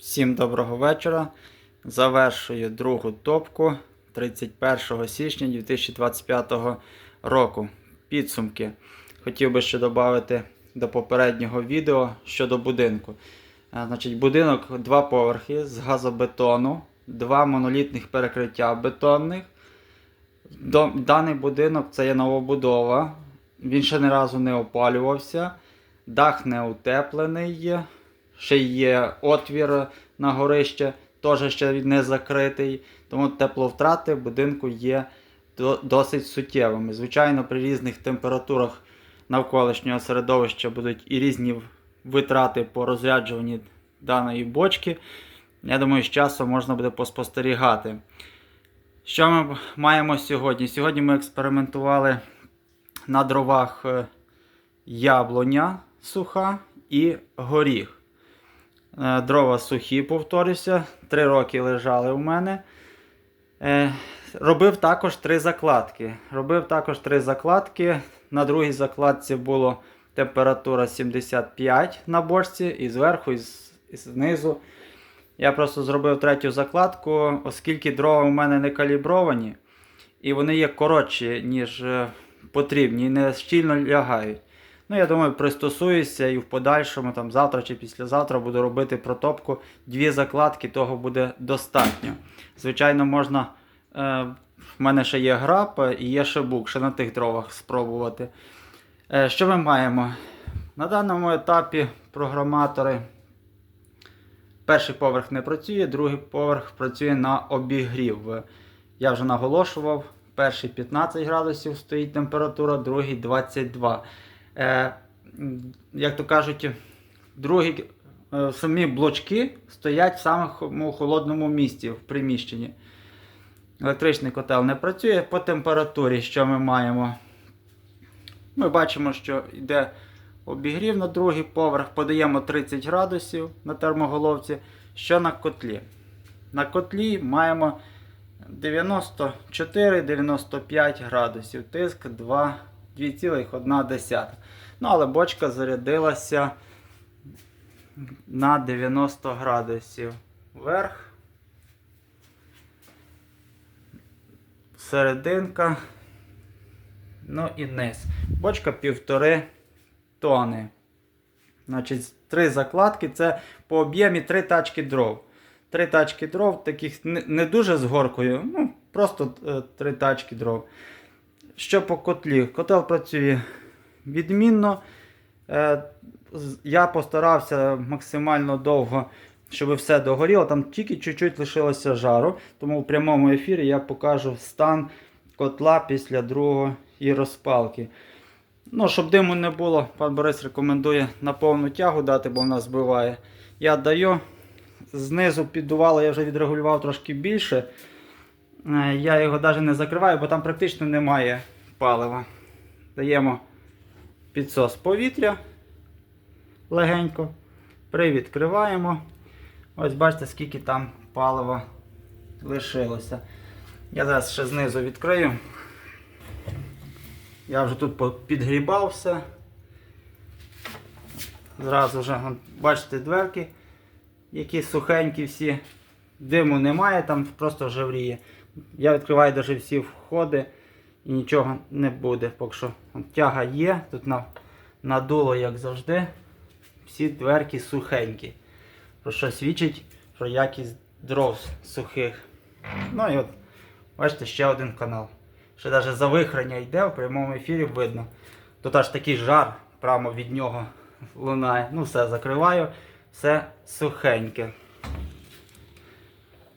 Всім доброго вечора. Завершую другу топку 31 січня 2025 року. Підсумки. Хотів би ще додати до попереднього відео щодо будинку. Е, Значить, будинок два поверхи з газобетону, два монолітних перекриття бетонних. Даний будинок це є новобудова. Він ще ні разу не опалювався. Дах не утеплений. Ще є отвір на горище, теж ще не закритий. Тому тепловтрати в будинку є досить суттєвими. Звичайно, при різних температурах навколишнього середовища будуть і різні витрати по розряджуванні даної бочки. Я думаю, з часом можна буде поспостерігати. Що ми маємо сьогодні? Сьогодні ми експериментували на дровах е, яблуня суха і горіх. Е, Дрова сухі, повторюся, три роки лежали у мене. Е, Робив також три закладки. Робив також три закладки. На другій закладці була температура 75 на бочці, і зверху, і знизу. Я просто зробив третю закладку, оскільки дрова у мене не калібровані, і вони є коротші, ніж е, потрібні, і не щільно лягають. Ну, я думаю, пристосуюся і в подальшому, там завтра чи післязавтра буду робити протопку. Дві закладки, того буде достатньо. Звичайно, можна. Е, в мене ще є граб і є ще бук, ще на тих дровах спробувати. Е, що ми маємо? На даному етапі програматори. Перший поверх не працює, другий поверх працює на обігрів. Я вже наголошував, перший 15 градусів стоїть температура, другий 22. Е, як то кажуть, другі е, самі блочки стоять в самому холодному місці в приміщенні. Електричний котел не працює по температурі, що ми маємо. Ми бачимо, що йде обігрів на другий поверх, подаємо 30 градусів на термоголовці. Що на котлі? На котлі маємо 94-95 градусів, тиск 2 2,1. Ну, але бочка зарядилася на 90 градусів вверх. Серединка. Ну і низ. Бочка півтори тони. Значить, три закладки це по об'ємі три тачки дров. Три тачки дров, таких не, дуже з горкою, ну, просто е, три тачки дров. Що по котлі? Котел працює відмінно. Е, я постарався максимально довго, щоб все догоріло. Там тільки чуть-чуть лишилося жару. Тому в прямому ефірі я покажу стан котла після другої розпалки. Ну, щоб диму не було, пан Борис рекомендує на повну тягу дати, бо вона збиває. Я даю. Знизу піддувало, я вже відрегулював трошки більше. Е, Я його навіть не закриваю, бо там практично немає палива. Даємо підсос повітря легенько. Привідкриваємо. Ось бачите, скільки там палива лишилося. Я зараз ще знизу відкрию. Я вже тут підгрібав все. Зразу вже, бачите, дверки, які сухенькі всі. Диму немає, там просто жевріє. Я відкриваю навіть всі входи і нічого не буде. Поки що тяга є, тут надуло, як завжди. Всі дверки сухенькі. Про що свідчить про якість дров сухих. Ну і от, бачите, ще один канал. Ще навіть завихрення йде, в прямому ефірі видно. Тут аж такий жар прямо від нього лунає. Ну все, закриваю. Все сухеньке.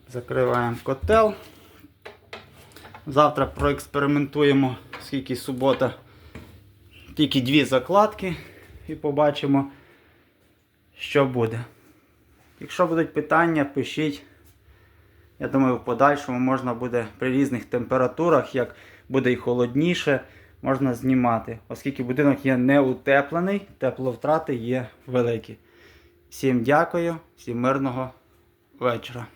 Закриваємо котел. Завтра проекспериментуємо, скільки субота. Тільки дві закладки і побачимо, що буде. Якщо будуть питання, пишіть. Я думаю, в подальшому можна буде при різних температурах, як буде і холодніше, можна знімати. Оскільки будинок є не утеплений, тепловтрати є великі. Всім дякую, всім мирного вечора.